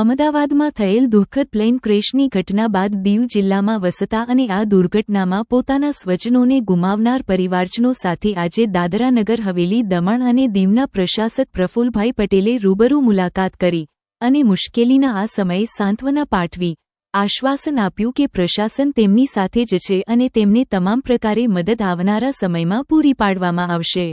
અમદાવાદમાં થયેલ દુઃખદ પ્લેન ક્રેશની ઘટના બાદ દીવ જિલ્લામાં વસતા અને આ દુર્ઘટનામાં પોતાના સ્વજનોને ગુમાવનાર પરિવારજનો સાથે આજે દાદરાનગર હવેલી દમણ અને દીવના પ્રશાસક પ્રફુલભાઈ પટેલે રૂબરૂ મુલાકાત કરી અને મુશ્કેલીના આ સમયે સાંત્વના પાઠવી આશ્વાસન આપ્યું કે પ્રશાસન તેમની સાથે જ છે અને તેમને તમામ પ્રકારે મદદ આવનારા સમયમાં પૂરી પાડવામાં આવશે.